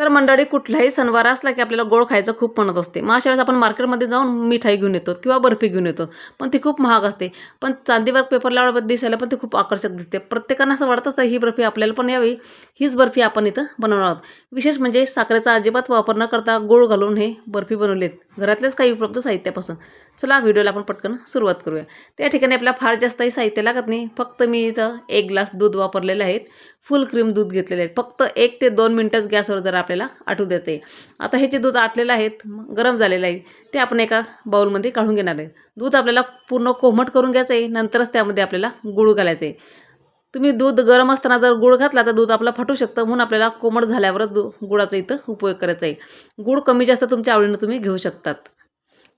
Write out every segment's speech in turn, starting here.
तर मंडळी कुठलाही सणवार असला की आपल्याला गोड खायचं खूप म्हणत असते. मग अशा वेळेस आपण मार्केटमध्ये जाऊन मिठाई घेऊन येतो किंवा बर्फी घेऊन येतो. पण ती खूप महाग असते. पण चांदीवर पेपर लावल्यावर दिसायला पण ती खूप आकर्षक दिसते. प्रत्येकानं असं वाटत असतं ही बर्फी आपल्याला पण यावी. हीच बर्फी आपण इथं बनवणार आहोत. विशेष म्हणजे साखरेचा अजिबात वापर न करता गोड घालून हे बर्फी बनवलेत. घरातलेच काही उपलब्ध साहित्यापासून. चला व्हिडिओला आपण पटकन सुरुवात करूया. त्या ठिकाणी आपल्याला फार जास्तही साहित्य लागत नाही. फक्त मी इथं एक ग्लास दूध वापरलेलं आहेत फुल क्रीम दूध घेतलेले आहेत फक्त एक ते दोन मिनटंच गॅसवर जर आपल्याला आटू देते. आता हे जे दूध आटलेलं आहेत गरम झालेलं आहे ते आपण एका बाउलमध्ये काढून घेणार आहे. दूध आपल्याला पूर्ण कोमट करून घ्यायचं आहे. नंतरच त्यामध्ये आपल्याला गुळ घालायचं आहे. तुम्ही दूध गरम असताना जर गूळ घातला तर दूध आपला फाटू शकतं म्हणून आपल्याला कोमट झाल्यावरच दू गुळाचा इथं उपयोग करायचा आहे. गूळ कमी जास्त तुमच्या आवडीनं तुम्ही घेऊ शकतात.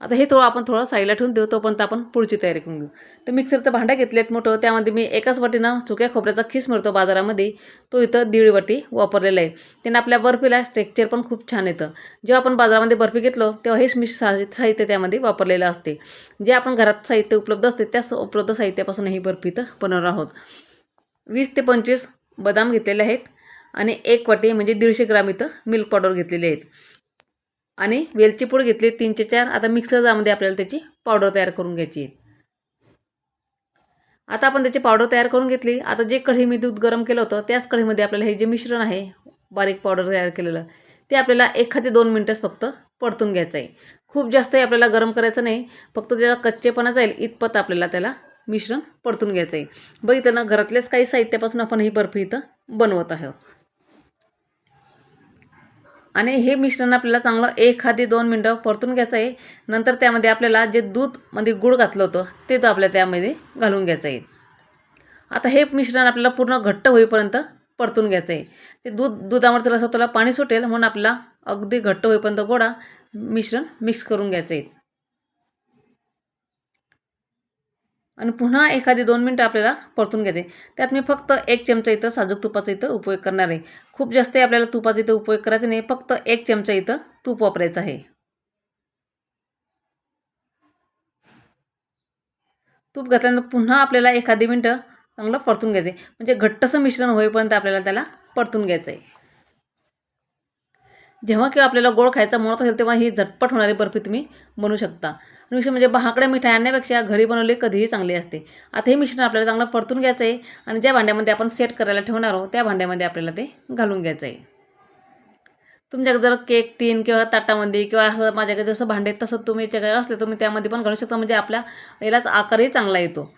आता हे थोडं आपण थोडं साईडला ठेवून देऊ तोपर्यंत आपण पुढची तयारी करून घेऊ. तर मिक्सरचं भांडं घेतलेत मोठं त्यामध्ये मी एकाच वाटीनं सुक्या खोबऱ्याचा खिस मिळतो बाजारामध्ये तो इथं दीड वाटी वापरलेला आहे. त्यानं आपल्या बर्फीला टेक्चर पण खूप छान येतं. जेव्हा आपण बाजारामध्ये बर्फी घेतलो तेव्हा हेच मी साहित्य त्यामध्ये वापरलेलं असते. जे आपण घरात साहित्य उपलब्ध असते त्याच उपलब्ध साहित्यापासून ही बर्फी इथं बनवणार आहोत. वीस ते पंचवीस बदाम घेतलेले आहेत आणि एक वाटी म्हणजे दीडशे ग्राम इथं मिल्क पावडर घेतलेले आहेत. आणि वेलची पूड घेतली तीनशे चार. आता मिक्सर जामध्ये आपल्याला त्याची पावडर तयार करून घ्यायची आहे. आता आपण त्याची पावडर तयार करून घेतली. आता जे कढी मी दूध गरम केलं होतं त्याच कढीमध्ये आपल्याला हे जे मिश्रण आहे बारीक पावडर तयार केलेलं ते आपल्याला एखादी दोन मिनटंच फक्त परतून घ्यायचं आहे. खूप जास्तही आपल्याला गरम करायचं नाही. फक्त त्याला कच्चेपणा जाईल इतपत आपल्याला त्याला मिश्रण परतून घ्यायचं आहे. बघितलं घरातल्याच काही साहित्यापासून आपण ही बर्फी इथं बनवत आहोत आणि हे मिश्रण आपल्याला चांगलं एखादी दोन मिनटं परतून घ्यायचं आहे. नंतर त्यामध्ये आपल्याला जे दूधमध्ये गुळ घातलं होतं ते तर आपल्याला त्यामध्ये घालून घ्यायचं आहे. आता हे मिश्रण आपल्याला पूर्ण घट्ट होईपर्यंत परतून घ्यायचं आहे. ते दूध दुधामध्ये त्याला स्वतःला पाणी सुटेल म्हणून आपला अगदी घट्ट होईपर्यंत गोडा मिश्रण मिक्स करून घ्यायचं आहे. आणि पुन्हा एखादी दोन मिनटं आपल्याला परतून घ्यायचे त्यात मी फक्त एक चमचा इथं साजूक तुपाचा इथं उपयोग करणार आहे. खूप जास्त आपल्याला तुपाचा इथं उपयोग करायचा नाही फक्त एक चमचा इथं तूप वापरायचं आहे. तूप घातल्यानंतर पुन्हा आपल्याला एखादी मिनटं चांगलं परतून घ्यायचं आहे म्हणजे घट्टसं मिश्रण होईपर्यंत आपल्याला त्याला परतून घ्यायचं आहे जेव्हा किंवा आपल्याला गोड खायचा म्हणत असेल तेव्हा ही झटपट होणारी बर्फी तुम्ही बनवू शकता. आणि विषय म्हणजे बहाकड्या मिठाई आणण्यापेक्षा घरी बनवली कधीही चांगली असते. आता हे मिश्रण आपल्याला चांगलं परतून घ्यायचं आहे आणि ज्या भांड्यामध्ये आपण सेट करायला ठेवणार आहोत त्या भांड्यामध्ये आपल्याला ते घालून घ्यायचं आहे. तुमच्याकडे जर केक टीन किंवा ताटामध्ये किंवा असं माझ्याकडे जसं भांडे तसं तुम्ही याच्याकडे असले तुम्ही त्यामध्ये पण घालू शकता. म्हणजे आपल्या यालाच आकारही चांगला येतो.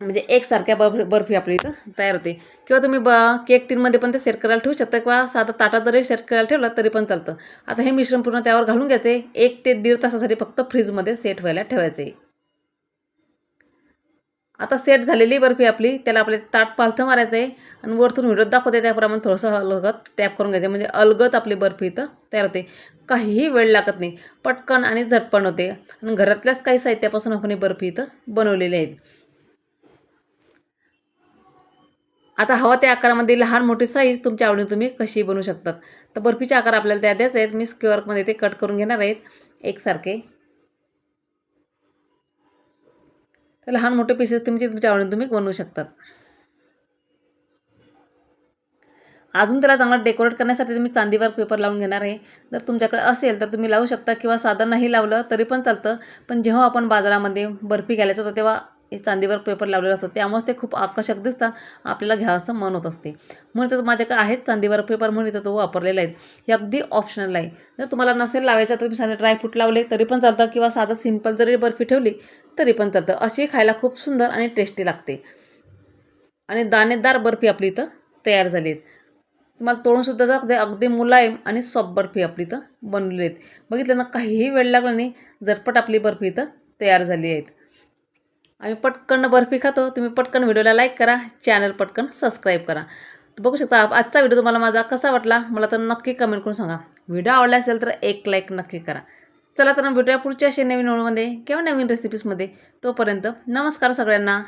म्हणजे एकसारख्या बर्फ बर्फी आपली इथं तयार होते. किंवा तुम्ही ब केक टीनमध्ये पण ते सेट करायला ठेवू शकता किंवा साधा ताटात जरी सेट करायला ठेवला तरी पण चालतं. आता हे मिश्रण पूर्ण त्यावर घालून घ्यायचे. एक ते दीड तासासाठी फक्त फ्रीजमध्ये सेट व्हायला ठेवायचे. आता सेट झालेली बर्फी आपली त्याला आपले ताट पालथं मारायचं आहे आणि वरतून व्हिडिओ दाखवते त्याप्रमाणे थोडंसं अलगत टॅप करून घ्यायचं. म्हणजे अलगत आपली बर्फी इथं तयार होते. काहीही वेळ लागत नाही. पटकन आणि झटपण होते. आणि घरातल्याच काही साहित्यापासून आपण ही बर्फी इथं बनवलेली आहेत. आता हवा त्या आकारामध्ये लहान मोठी साईज तुमच्या आवडीने तुम्ही कशी बनवू शकतात. तर बर्फीचे आकार आपल्याला त्या द्यायचे आहेत. मी स्क्युअरमध्ये ते कट करून घेणार आहेत. एकसारखे. तर लहान मोठे पीसेस तुमचे तुमच्या आवडीने तुम्ही बनवू शकतात. अजून त्याला चांगला डेकोरेट करण्यासाठी तुम्ही चांदीवर पेपर लावून घेणार आहे. जर तुमच्याकडे असेल तर तुम्ही लावू शकता किंवा साधं नाही लावलं तरी पण चालतं. पण जेव्हा आपण बाजारामध्ये बर्फी घालायचं होतं तेव्हा चांदीवर पेपर लावलेलं असतं. त्यामुळेच ते खूप आकर्षक दिसतात. आपल्याला घ्यावंसं मन होत असते. म्हणून तर माझ्याकडे आहेत चांदीवर पेपर म्हणून इथं तो वापरलेला आहे हे अगदी ऑप्शनल आहे. जर तुम्हाला नसेल लावायचं तर तुम्ही साधे ड्रायफ्रूट लावले तरी पण चालतं. किंवा साधं सिंपल जरी बर्फी ठेवली तरी पण चालतं. अशी खायला खूप सुंदर आणि टेस्टी लागते. आणि दाणेदार बर्फी आपली इथं तयार झाली आहेत. तुम्हाला तोडूनसुद्धा जर अगदी मुलायम आणि सॉफ्ट बर्फी आपली इथं बनवली आहेत. बघितलं ना काहीही वेळ लागला नाही झटपट आपली बर्फी इथं तयार झाली आहेत. आम्ही पटकन बर्फी खातो. तुम्ही पटकन व्हिडिओला लाईक करा. चॅनल पटकन सबस्क्राईब करा. बघू शकता आजचा व्हिडिओ तुम्हाला माझा कसा वाटला? मला तर नक्की कमेंट करून सांगा. व्हिडिओ आवडला असेल तर एक लाईक नक्की करा. चला तर भेटूया पुढच्या असे नवीन ओळमध्ये किंवा नवीन रेसिपीजमध्ये तोपर्यंत नमस्कार सगळ्यांना.